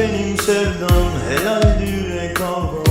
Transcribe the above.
benim sevdam. Helaldi yürek avram